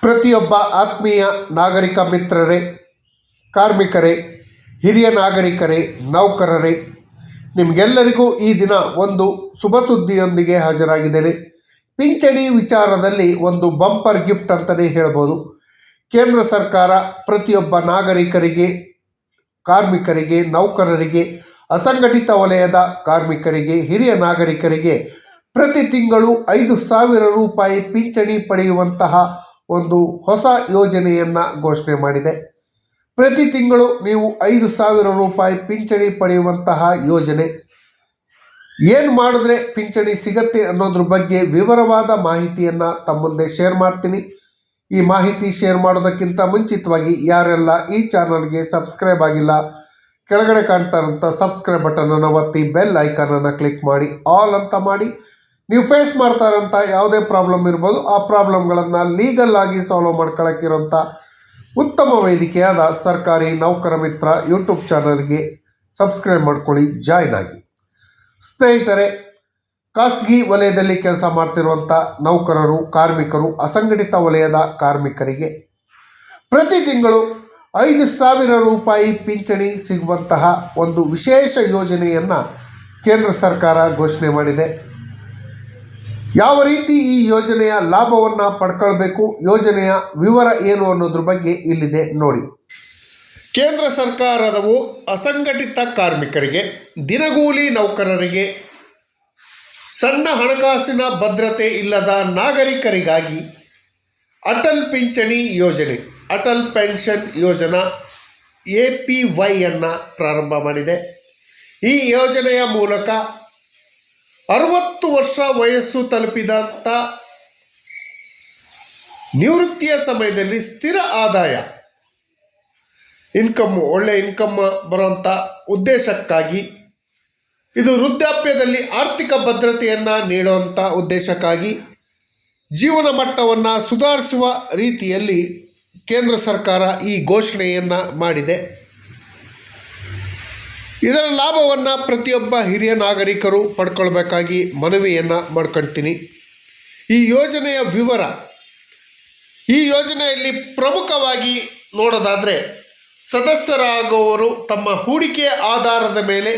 ಪ್ರತಿಯೊಬ್ಬ ಆತ್ಮೀಯ ನಾಗರಿಕ ಮಿತ್ರರೇ, ಕಾರ್ಮಿಕರೇ, ಹಿರಿಯ ನಾಗರಿಕರೇ, ನೌಕರರೇ, ನಿಮಗೆಲ್ಲರಿಗೂ ಈ ದಿನ ಒಂದು ಶುಭ ಸುದ್ದಿಯೊಂದಿಗೆ ಹಾಜರಾಗಿದ್ದೇನೆ. ಪಿಂಚಣಿ ವಿಚಾರದಲ್ಲಿ ಒಂದು ಬಂಪರ್ ಗಿಫ್ಟ್ ಅಂತಲೇ ಹೇಳ್ಬೋದು. ಕೇಂದ್ರ ಸರ್ಕಾರ ಪ್ರತಿಯೊಬ್ಬ ನಾಗರಿಕರಿಗೆ, ಕಾರ್ಮಿಕರಿಗೆ, ನೌಕರರಿಗೆ, ಅಸಂಘಟಿತ ವಲಯದ ಕಾರ್ಮಿಕರಿಗೆ, ಹಿರಿಯ ನಾಗರಿಕರಿಗೆ ಪ್ರತಿ ತಿಂಗಳು ಐದು ಸಾವಿರ ರೂಪಾಯಿ ಪಿಂಚಣಿ ಪಡೆಯುವಂತಹ ಒಂದು ಹೊಸ ಯೋಜನೆಯನ್ನು ಘೋಷಣೆ ಮಾಡಿದೆ. ಪ್ರತಿ ತಿಂಗಳು ನೀವು ಐದು ಸಾವಿರ ರೂಪಾಯಿ ಪಿಂಚಣಿ ಪಡೆಯುವಂತಹ ಯೋಜನೆ. ಏನು ಮಾಡಿದ್ರೆ ಪಿಂಚಣಿ ಸಿಗತ್ತೆ ಅನ್ನೋದ್ರ ಬಗ್ಗೆ ವಿವರವಾದ ಮಾಹಿತಿಯನ್ನು ತಮ್ಮ ಮುಂದೆ ಶೇರ್ ಮಾಡ್ತೀನಿ. ಈ ಮಾಹಿತಿ ಶೇರ್ ಮಾಡೋದಕ್ಕಿಂತ ಮುಂಚಿತವಾಗಿ ಯಾರೆಲ್ಲ ಈ ಚಾನಲ್ಗೆ ಸಬ್ಸ್ಕ್ರೈಬ್ ಆಗಿಲ್ಲ, ಕೆಳಗಡೆ ಕಾಣ್ತಾ ಇರೋಂಥ ಸಬ್ಸ್ಕ್ರೈಬ್ ಬಟನನ್ನು ಒತ್ತಿ ಬೆಲ್ ಐಕಾನನ್ನು ಕ್ಲಿಕ್ ಮಾಡಿ, ಆಲ್ ಅಂತ ಮಾಡಿ. ನೀವು ಫೇಸ್ ಮಾಡ್ತಾ ಇರೋಂಥ ಯಾವುದೇ ಪ್ರಾಬ್ಲಮ್ ಇರ್ಬೋದು, ಆ ಪ್ರಾಬ್ಲಮ್ಗಳನ್ನು ಲೀಗಲ್ ಆಗಿ ಸಾಲ್ವ್ ಮಾಡ್ಕೊಳ್ಳೋಕ್ಕಿರೋಂಥ ಉತ್ತಮ ವೇದಿಕೆಯಾದ ಸರ್ಕಾರಿ ನೌಕರ ಮಿತ್ರ ಯೂಟ್ಯೂಬ್ ಚಾನಲ್ಗೆ ಸಬ್ಸ್ಕ್ರೈಬ್ ಮಾಡ್ಕೊಳ್ಳಿ ಜಾಯ್ನ್ ಆಗಿ. ಸ್ನೇಹಿತರೆ, ಖಾಸಗಿ ವಲಯದಲ್ಲಿ ಕೆಲಸ ಮಾಡ್ತಿರುವಂಥ ನೌಕರರು, ಕಾರ್ಮಿಕರು, ಅಸಂಘಟಿತ ವಲಯದ ಕಾರ್ಮಿಕರಿಗೆ ಪ್ರತಿ ತಿಂಗಳು ಐದು ಸಾವಿರ ರೂಪಾಯಿ ಪಿಂಚಣಿ ಸಿಗುವಂತಹ ಒಂದು ವಿಶೇಷ ಯೋಜನೆಯನ್ನು ಕೇಂದ್ರ ಸರ್ಕಾರ ಘೋಷಣೆ ಮಾಡಿದೆ. ಯಾವ ರೀತಿ ಈ ಯೋಜನೆಯ ಲಾಭವನ್ನು ಪಡ್ಕೊಳ್ಬೇಕು, ಯೋಜನೆಯ ವಿವರ ಏನು ಅನ್ನೋದ್ರ ಬಗ್ಗೆ ಇಲ್ಲಿದೆ ನೋಡಿ. ಕೇಂದ್ರ ಸರ್ಕಾರದವು ಅಸಂಘಟಿತ ಕಾರ್ಮಿಕರಿಗೆ ದಿನಗೂಲಿ ನೌಕರರಿಗೆ ಸಣ್ಣ ಹಣಕಾಸಿನ ಭದ್ರತೆ ಇಲ್ಲದ ನಾಗರಿಕರಿಗಾಗಿ ಅಟಲ್ ಪಿಂಚಣಿ ಯೋಜನೆ, ಅಟಲ್ ಪೆನ್ಷನ್ ಯೋಜನಾ ಎ ಪಿ ವೈಯನ್ನು ಪ್ರಾರಂಭ ಮಾಡಿದೆ. ಈ ಯೋಜನೆಯ ಮೂಲಕ ಅರವತ್ತು ವರ್ಷ ವಯಸ್ಸು ತಲುಪಿದಂಥ ನಿವೃತ್ತಿಯ ಸಮಯದಲ್ಲಿ ಸ್ಥಿರ ಆದಾಯ ಇನ್ಕಮ್ಮು ಒಳ್ಳೆ ಇನ್ಕಮ್ ಬರುವಂಥ ಉದ್ದೇಶಕ್ಕಾಗಿ, ಇದು ವೃದ್ಧಾಪ್ಯದಲ್ಲಿ ಆರ್ಥಿಕ ಭದ್ರತೆಯನ್ನು ನೀಡುವಂಥ ಉದ್ದೇಶಕ್ಕಾಗಿ ಜೀವನ ಮಟ್ಟವನ್ನು ಸುಧಾರಿಸುವ ರೀತಿಯಲ್ಲಿ ಕೇಂದ್ರ ಸರ್ಕಾರ ಈ ಘೋಷಣೆಯನ್ನು ಮಾಡಿದೆ. ಇದರ ಲಾಭವನ್ನು ಪ್ರತಿಯೊಬ್ಬ ಹಿರಿಯ ನಾಗರಿಕರು ಪಡ್ಕೊಳ್ಬೇಕಾಗಿ ಮನವಿಯನ್ನು ಮಾಡ್ಕೊಳ್ತೀನಿ ಈ ಯೋಜನೆಯ ವಿವರ, ಈ ಯೋಜನೆಯಲ್ಲಿ ಪ್ರಮುಖವಾಗಿ ನೋಡೋದಾದರೆ ಸದಸ್ಯರಾಗುವವರು ತಮ್ಮ ಹೂಡಿಕೆಯ ಆಧಾರದ ಮೇಲೆ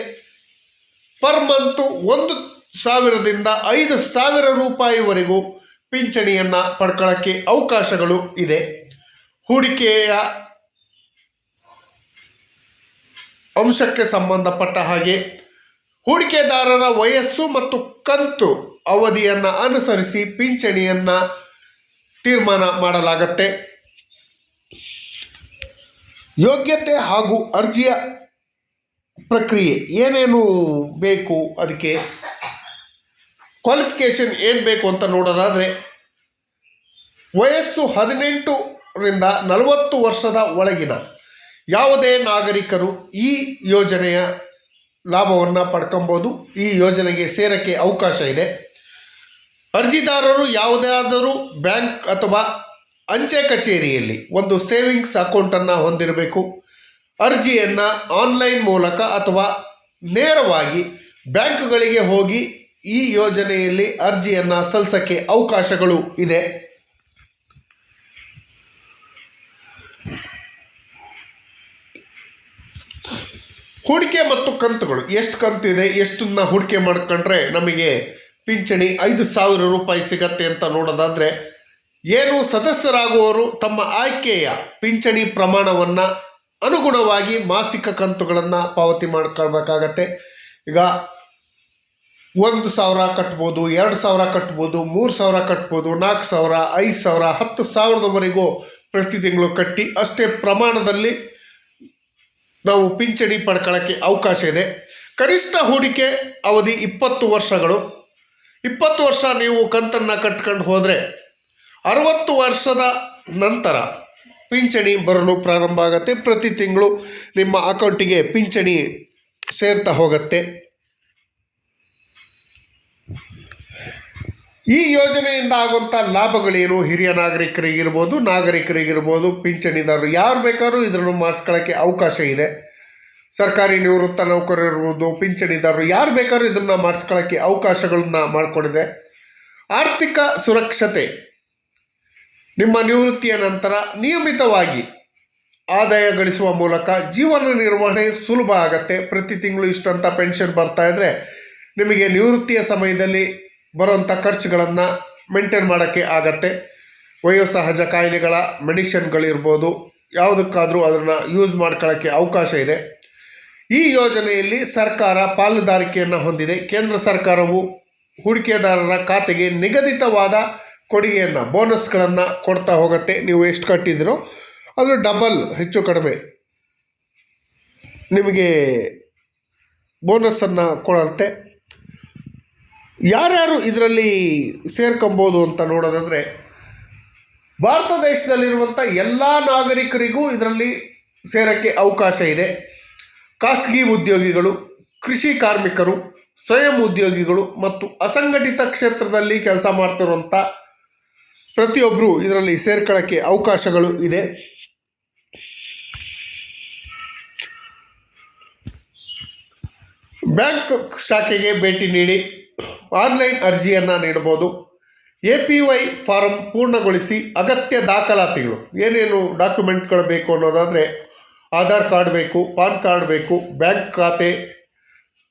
ಪರ್ ಮಂತು ಒಂದು ಸಾವಿರದಿಂದ ಐದು ಸಾವಿರ ರೂಪಾಯಿವರೆಗೂ ಪಿಂಚಣಿಯನ್ನು ಪಡ್ಕೊಳ್ಳೋಕ್ಕೆ ಅವಕಾಶಗಳು ಇದೆ. ಹೂಡಿಕೆಯ ಅಂಶಕ್ಕೆ ಸಂಬಂಧಪಟ್ಟ ಹಾಗೆ ಹೂಡಿಕೆದಾರರ ವಯಸ್ಸು ಮತ್ತು ಕಂತು ಅವಧಿಯನ್ನು ಅನುಸರಿಸಿ ಪಿಂಚಣಿಯನ್ನು ತೀರ್ಮಾನ ಮಾಡಲಾಗತ್ತೆ. ಯೋಗ್ಯತೆ ಹಾಗೂ ಅರ್ಜಿಯ ಪ್ರಕ್ರಿಯೆ ಏನೇನು ಬೇಕು ಅದಕ್ಕೆ? ಕ್ವಾಲಿಫಿಕೇಷನ್ ಏನು ಬೇಕು ಅಂತ ನೋಡೋದಾದರೆ, ವಯಸ್ಸು ಹದಿನೆಂಟರಿಂದ ನಲವತ್ತು ವರ್ಷದ ಒಳಗಿನ ಯಾವುದೇ ನಾಗರಿಕರು ಈ ಯೋಜನೆಯ ಲಾಭವನ್ನು ಪಡ್ಕೊಬೋದು. ಈ ಯೋಜನೆಗೆ ಸೇರಕ್ಕೆ ಅವಕಾಶ ಇದೆ. ಅರ್ಜಿದಾರರು ಯಾವುದಾದರೂ ಬ್ಯಾಂಕ್ ಅಥವಾ ಅಂಚೆ ಕಚೇರಿಯಲ್ಲಿ ಒಂದು ಸೇವಿಂಗ್ಸ್ ಅಕೌಂಟನ್ನು ಹೊಂದಿರಬೇಕು. ಅರ್ಜಿಯನ್ನು ಆನ್ಲೈನ್ ಮೂಲಕ ಅಥವಾ ನೇರವಾಗಿ ಬ್ಯಾಂಕ್ಗಳಿಗೆ ಹೋಗಿ ಈ ಯೋಜನೆಯಲ್ಲಿ ಅರ್ಜಿಯನ್ನು ಸಲ್ಲಿಸೋಕ್ಕೆ ಅವಕಾಶಗಳು ಇದೆ. ಹೂಡಿಕೆ ಮತ್ತು ಕಂತುಗಳು. ಎಷ್ಟು ಕಂತಿದೆ, ಎಷ್ಟನ್ನ ಹೂಡಿಕೆ ಮಾಡ್ಕೊಂಡ್ರೆ ನಮಗೆ ಪಿಂಚಣಿ ಐದು ಸಾವಿರ ರೂಪಾಯಿ ಸಿಗತ್ತೆ ಅಂತ ನೋಡೋದಾದರೆ, ಏನು ಸದಸ್ಯರಾಗುವವರು ತಮ್ಮ ಆಯ್ಕೆಯ ಪಿಂಚಣಿ ಪ್ರಮಾಣವನ್ನು ಅನುಗುಣವಾಗಿ ಮಾಸಿಕ ಕಂತುಗಳನ್ನು ಪಾವತಿ ಮಾಡ್ಕೊಳ್ಬೇಕಾಗತ್ತೆ. ಈಗ ಒಂದು ಸಾವಿರ ಕಟ್ಬೋದು, ಎರಡು ಸಾವಿರ ಕಟ್ಬೋದು, ಮೂರು ಸಾವಿರ ಕಟ್ಬೋದು, ನಾಲ್ಕು ಸಾವಿರ, ಐದು ಸಾವಿರ, ಹತ್ತು ಸಾವಿರದವರೆಗೂ ಪ್ರತಿ ತಿಂಗಳು ಕಟ್ಟಿ, ಅಷ್ಟೇ ಪ್ರಮಾಣದಲ್ಲಿ ನಾವು ಪಿಂಚಣಿ ಪಡ್ಕೊಳ್ಳೋಕ್ಕೆ ಅವಕಾಶ ಇದೆ. ಕನಿಷ್ಠ ಹೂಡಿಕೆ ಅವಧಿ ಇಪ್ಪತ್ತು ವರ್ಷಗಳು. ಇಪ್ಪತ್ತು ವರ್ಷ ನೀವು ಕಂತನ್ನು ಕಟ್ಕೊಂಡು ಹೋದರೆ ಅರವತ್ತು ವರ್ಷದ ನಂತರ ಪಿಂಚಣಿ ಬರಲು ಪ್ರಾರಂಭ ಆಗುತ್ತೆ. ಪ್ರತಿ ತಿಂಗಳು ನಿಮ್ಮ ಅಕೌಂಟಿಗೆ ಪಿಂಚಣಿ ಸೇರ್ತಾ ಹೋಗುತ್ತೆ. ಈ ಯೋಜನೆಯಿಂದ ಆಗುವಂಥ ಲಾಭಗಳೇನು? ಹಿರಿಯ ನಾಗರಿಕರಿಗಿರ್ಬೋದು ನಾಗರಿಕರಿಗಿರ್ಬೋದು, ಪಿಂಚಣಿದಾರರು ಯಾರು ಬೇಕಾದ್ರೂ ಇದನ್ನು ಮಾಡಿಸ್ಕೊಳ್ಳೋಕ್ಕೆ ಅವಕಾಶ ಇದೆ. ಸರ್ಕಾರಿ ನಿವೃತ್ತ ನೌಕರರಿರ್ಬೋದು ಪಿಂಚಣಿದಾರರು ಯಾರು ಬೇಕಾದ್ರೂ ಇದನ್ನು ಮಾಡಿಸ್ಕೊಳ್ಳೋಕ್ಕೆ ಅವಕಾಶಗಳನ್ನ ಮಾಡಿಕೊಂಡಿದೆ. ಆರ್ಥಿಕ ಸುರಕ್ಷತೆ. ನಿಮ್ಮ ನಿವೃತ್ತಿಯ ನಂತರ ನಿಯಮಿತವಾಗಿ ಆದಾಯ ಗಳಿಸುವ ಮೂಲಕ ಜೀವನ ನಿರ್ವಹಣೆ ಸುಲಭ ಆಗತ್ತೆ. ಪ್ರತಿ ತಿಂಗಳು ಇಷ್ಟಂತ ಪೆನ್ಷನ್ ಬರ್ತಾ ಇದ್ದರೆ ನಿಮಗೆ ನಿವೃತ್ತಿಯ ಸಮಯದಲ್ಲಿ ಬರುವಂಥ ಖರ್ಚುಗಳನ್ನು ಮೇಂಟೈನ್ ಮಾಡೋಕ್ಕೆ ಆಗತ್ತೆ. ವಯೋಸಹಜ ಕಾಯಿಲೆಗಳ ಮೆಡಿಷನ್ಗಳಿರ್ಬೋದು, ಯಾವುದಕ್ಕಾದರೂ ಅದನ್ನು ಯೂಸ್ ಮಾಡ್ಕೊಳ್ಳೋಕ್ಕೆ ಅವಕಾಶ ಇದೆ. ಈ ಯೋಜನೆಯಲ್ಲಿ ಸರ್ಕಾರ ಪಾಲುದಾರಿಕೆಯನ್ನು ಹೊಂದಿದೆ. ಕೇಂದ್ರ ಸರ್ಕಾರವು ಹೂಡಿಕೆದಾರರ ಖಾತೆಗೆ ನಿಗದಿತವಾದ ಕೊಡುಗೆಯನ್ನು, ಬೋನಸ್ಗಳನ್ನು ಕೊಡ್ತಾ ಹೋಗುತ್ತೆ. ನೀವು ಎಷ್ಟು ಕಟ್ಟಿದ್ದೀರೋ ಅದು ಡಬಲ್, ಹೆಚ್ಚು ಕಡಿಮೆ. ನಿಮಗೆ ಬೋನಸ್ಸನ್ನು ಕೊಡುತ್ತೆ. ಯಾರ್ಯಾರು ಇದರಲ್ಲಿ ಸೇರ್ಕೊಬೋದು ಅಂತ ನೋಡೋದಾದರೆ ಭಾರತ ದೇಶದಲ್ಲಿರುವಂಥ ಎಲ್ಲ ನಾಗರಿಕರಿಗೂ ಇದರಲ್ಲಿ ಸೇರೋಕ್ಕೆ ಅವಕಾಶ ಇದೆ. ಖಾಸಗಿ ಉದ್ಯೋಗಿಗಳು, ಕೃಷಿ ಕಾರ್ಮಿಕರು, ಸ್ವಯಂ ಉದ್ಯೋಗಿಗಳು ಮತ್ತು ಅಸಂಘಟಿತ ಕ್ಷೇತ್ರದಲ್ಲಿ ಕೆಲಸ ಮಾಡ್ತಿರುವಂಥ ಪ್ರತಿಯೊಬ್ಬರು ಇದರಲ್ಲಿ ಸೇರ್ಕೊಳ್ಳೋಕ್ಕೆ ಅವಕಾಶಗಳು ಇದೆ. ಬ್ಯಾಂಕ್ ಶಾಖೆಗೆ ಭೇಟಿ ನೀಡಿ. ಆನ್ಲೈನ್ ಅರ್ಜಿಯನ್ನು ನೀಡಬಹುದು ಎ ಪಿ ವೈ ಫಾರಂ ಪೂರ್ಣಗೊಳಿಸಿ ಅಗತ್ಯ ದಾಖಲಾತಿಗಳು. ಏನೇನು ಡಾಕ್ಯುಮೆಂಟ್ಗಳು ಬೇಕು ಅನ್ನೋದಾದರೆ ಆಧಾರ್ ಕಾರ್ಡ್ ಬೇಕು, ಪಾನ್ ಕಾರ್ಡ್ ಬೇಕು, ಬ್ಯಾಂಕ್ ಖಾತೆ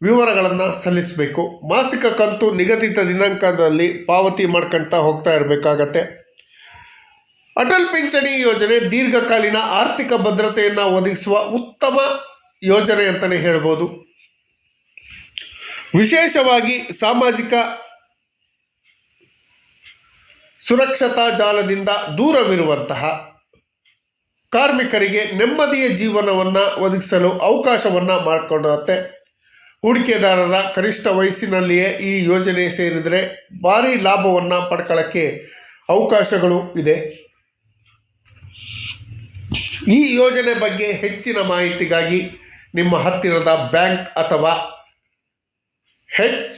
ವಿವರಗಳನ್ನು ಸಲ್ಲಿಸಬೇಕು. ಮಾಸಿಕ ಕಂತು ನಿಗದಿತ ದಿನಾಂಕದಲ್ಲಿ ಪಾವತಿ ಮಾಡ್ಕೊಳ್ತಾ ಹೋಗ್ತಾ ಇರಬೇಕಾಗತ್ತೆ. ಅಟಲ್ ಪಿಂಚಣಿ ಯೋಜನೆ ದೀರ್ಘಕಾಲೀನ ಆರ್ಥಿಕ ಭದ್ರತೆಯನ್ನು ಒದಗಿಸುವ ಉತ್ತಮ ಯೋಜನೆ ಅಂತಲೇ ಹೇಳ್ಬೋದು. ವಿಶೇಷವಾಗಿ ಸಾಮಾಜಿಕ ಸುರಕ್ಷತಾ ಜಾಲದಿಂದ ದೂರವಿರುವಂತಹ ಕಾರ್ಮಿಕರಿಗೆ ನೆಮ್ಮದಿಯ ಜೀವನವನ್ನು ಒದಗಿಸಲು ಅವಕಾಶವನ್ನು ಮಾಡಿಕೊಡುತ್ತೆ. ಹೂಡಿಕೆದಾರರ ಕನಿಷ್ಠ ವಯಸ್ಸಿನಲ್ಲಿಯೇ ಈ ಯೋಜನೆ ಸೇರಿದರೆ ಭಾರಿ ಲಾಭವನ್ನು ಪಡ್ಕೊಳ್ಳೋಕ್ಕೆ ಅವಕಾಶಗಳು ಇದೆ. ಈ ಯೋಜನೆ ಬಗ್ಗೆ ಹೆಚ್ಚಿನ ಮಾಹಿತಿಗಾಗಿ ನಿಮ್ಮ ಹತ್ತಿರದ ಬ್ಯಾಂಕ್ ಅಥವಾ H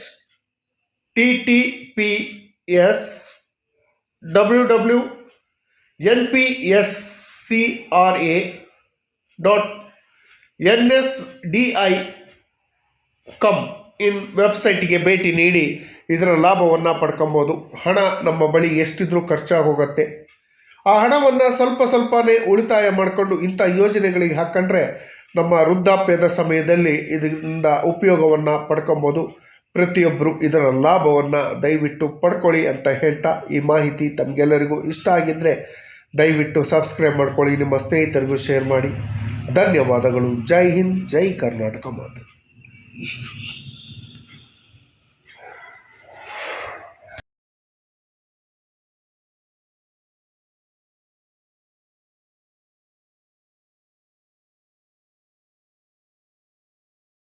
T T P S W W N P S C R A dot N S D I com in ವೆಬ್ಸೈಟಿಗೆ ಭೇಟಿ ನೀಡಿ, ಇದರ ಲಾಭವನ್ನು ಪಡ್ಕೊಬೋದು. ಹಣ ನಮ್ಮ ಬಳಿ ಎಷ್ಟಿದ್ರೂ ಖರ್ಚಾಗಿ ಹೋಗುತ್ತೆ ಆ ಹಣವನ್ನು ಸ್ವಲ್ಪ ಸ್ವಲ್ಪನೇ ಉಳಿತಾಯ ಮಾಡಿಕೊಂಡು ಇಂಥ ಯೋಜನೆಗಳಿಗೆ ಹಾಕ್ಕೊಂಡ್ರೆ ನಮ್ಮ ವೃದ್ಧಾಪ್ಯದ ಸಮಯದಲ್ಲಿ ಇದರಿಂದ ಉಪಯೋಗವನ್ನು ಪಡ್ಕೊಬೋದು. ಪ್ರತಿಯೊಬ್ಬರು ಇದರ ಲಾಭವನ್ನು ದಯವಿಟ್ಟು ಪಡ್ಕೊಳ್ಳಿ ಅಂತ ಹೇಳ್ತಾ ಈ ಮಾಹಿತಿ ತಮಗೆಲ್ಲರಿಗೂ ಇಷ್ಟ ಆಗಿದ್ದರೆ ದಯವಿಟ್ಟು ಸಬ್ಸ್ಕ್ರೈಬ್ ಮಾಡ್ಕೊಳ್ಳಿ, ನಿಮ್ಮ ಸ್ನೇಹಿತರಿಗೂ ಶೇರ್ ಮಾಡಿ. ಧನ್ಯವಾದಗಳು. ಜೈ ಹಿಂದ್, ಜೈ ಕರ್ನಾಟಕ ಮಾತು.